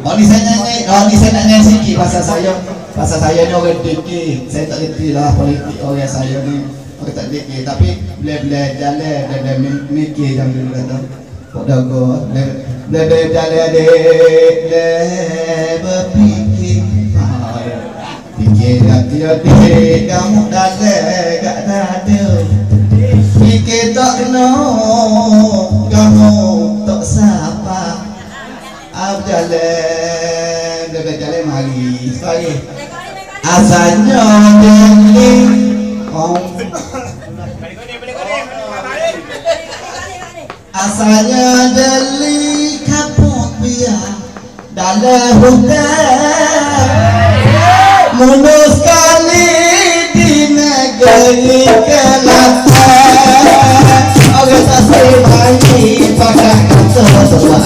Oh ni saya nyanyi, oh ni saya nak nyanyi sikit pasal saya Pasal saya ni orang dikir Saya tak reti lah politik orang saya ni. Orang tak dikir Tapi bila-bila jalan, mi- mikir jam dulu kata. Pok dago, bila-bila jalan adik Bila berfikir. Ya. Fikir hati-hati kamu dalam gak ada. Fikir tak kena Asalnya jadi Oh Asalnya jeli kaput biar Dalam hutan. Mulut sekali di negeri Kelantan. Orang tak semai pakai kata sebuah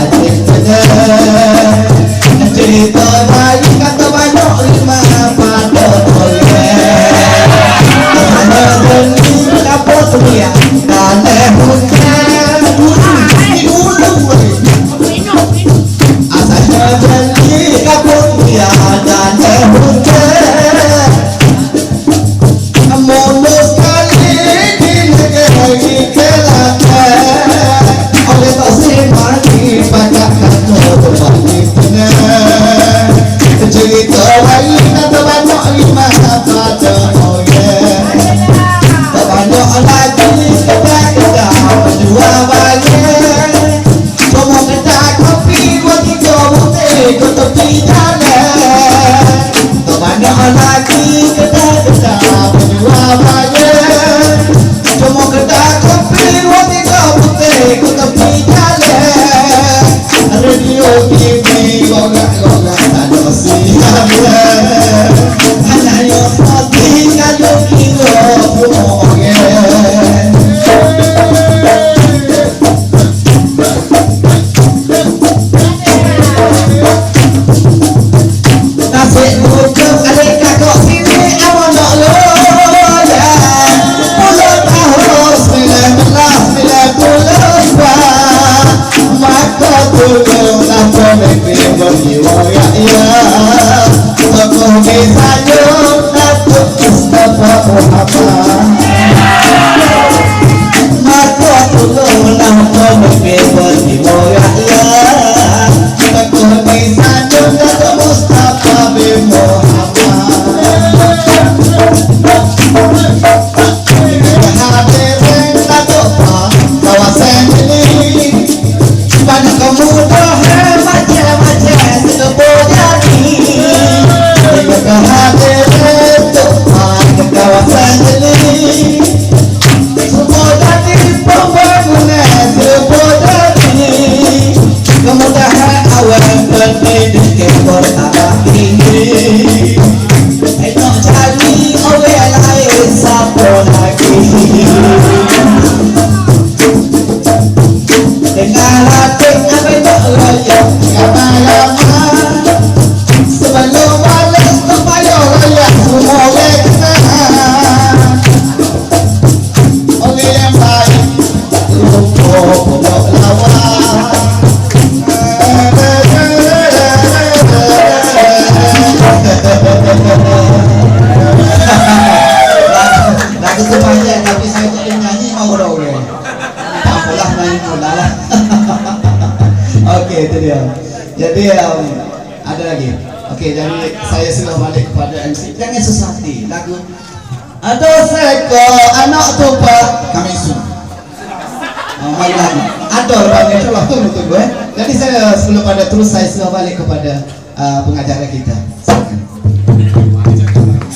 be Tatulo na pone kebo niwo ya ya Toko mesa nyanyi pula lah Okey itu dia jadi um, ada lagi Okey jadi saya sudah balik kepada MC jangan susah hati lagu ada seekor anak tumpah kami sun. Oh, mari lagi. Ada orang yang telah tunggu tunggu eh. Jadi saya sebelum pada terus saya sudah balik kepada uh, pengacara kita. Silakan.